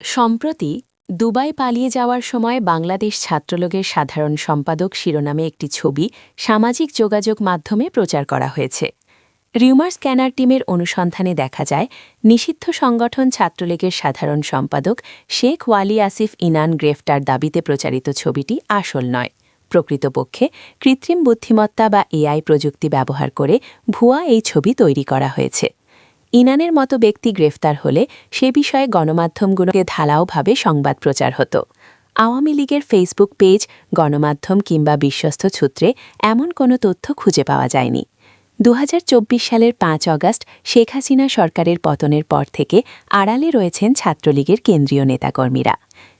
সম্প্রতি দুবাই পালিয়ে যাওয়ার সময় বাংলাদেশ ছাত্রলীগের সাধারণ সম্পাদক শিরোনামে একটি ছবি সামাজিক যোগাযোগ মাধ্যমে প্রচার করা হয়েছে। রিউমার স্ক্যানার টিমের অনুসন্ধানে দেখা যায়, নিষিদ্ধ সংগঠন ছাত্রলীগের সাধারণ সম্পাদক শেখ ওয়ালি আসিফ ইনান গ্রেফতার দাবিতে প্রচারিত ছবিটি আসল নয়। প্রকৃতপক্ষে কৃত্রিম বুদ্ধিমত্তা বা এআই প্রযুক্তি ব্যবহার করে ভুয়া এই ছবি তৈরি করা হয়েছে। ইনানের মতো ব্যক্তি গ্রেফতার হলে সে বিষয়ে গণমাধ্যমগুলোকে ধালাওভাবে সংবাদ প্রচার হতো। আওয়ামী লীগের ফেসবুক পেজ, গণমাধ্যম কিংবা বিশ্বস্ত সূত্রে এমন কোনো তথ্য খুঁজে পাওয়া যায়নি। দু হাজার চব্বিশ সালের পাঁচ অগাস্ট শেখ হাসিনা সরকারের পতনের পর থেকে আড়ালে রয়েছেন ছাত্রলীগের কেন্দ্রীয় নেতাকর্মীরা।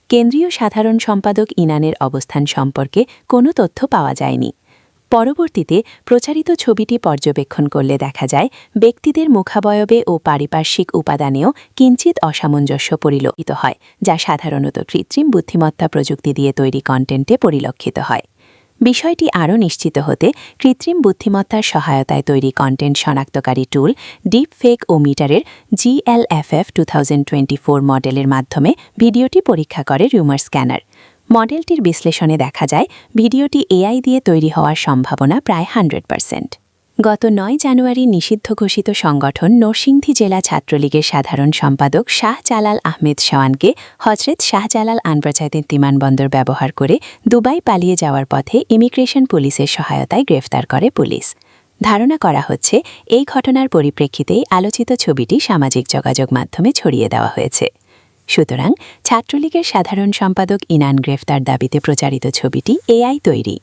কেন্দ্রীয় সাধারণ সম্পাদক ইনানের অবস্থান সম্পর্কে কোনো তথ্য পাওয়া যায়নি। পরবর্তীতে প্রচারিত ছবিটি পর্যবেক্ষণ করলে দেখা যায়, ব্যক্তিদের মুখাবয়বে ও পারিপার্শ্বিক উপাদানেও কিঞ্চিত অসামঞ্জস্য পরিলক্ষিত হয়, যা সাধারণত কৃত্রিম বুদ্ধিমত্তা প্রযুক্তি দিয়ে তৈরি কন্টেন্টে পরিলক্ষিত হয়। বিষয়টি আরও নিশ্চিত হতে কৃত্রিম বুদ্ধিমত্তার সহায়তায় তৈরি কন্টেন্ট শনাক্তকারী টুল ডিপ ফেক ও মিটারের জিএলএফএফ টু মডেলের মাধ্যমে ভিডিওটি পরীক্ষা করে রিউমার স্ক্যানার। মডেলটির বিশ্লেষণে দেখা যায়, ভিডিওটি এআই দিয়ে তৈরি হওয়ার সম্ভাবনা প্রায় হান্ড্রেড পার্সেন্ট। গত নয় জানুয়ারি নিষিদ্ধ ঘোষিত সংগঠন নরসিংদী জেলা ছাত্রলীগের সাধারণ সম্পাদক শাহ জালাল আহমেদ শাওয়ানকে হজরত শাহজালাল আন্তর্জাতিক বিমানবন্দর ব্যবহার করে দুবাই পালিয়ে যাওয়ার পথে ইমিগ্রেশন পুলিশের সহায়তায় গ্রেফতার করে পুলিশ। ধারণা করা হচ্ছে, এই ঘটনার পরিপ্রেক্ষিতেই আলোচিত ছবিটি সামাজিক যোগাযোগ মাধ্যমে ছড়িয়ে দেওয়া হয়েছে। সুতরাং ছাত্রলীগের সাধারণ সম্পাদক ইনান গ্রেফতার দাবিতে প্রচারিত ছবিটি এআই তৈরি।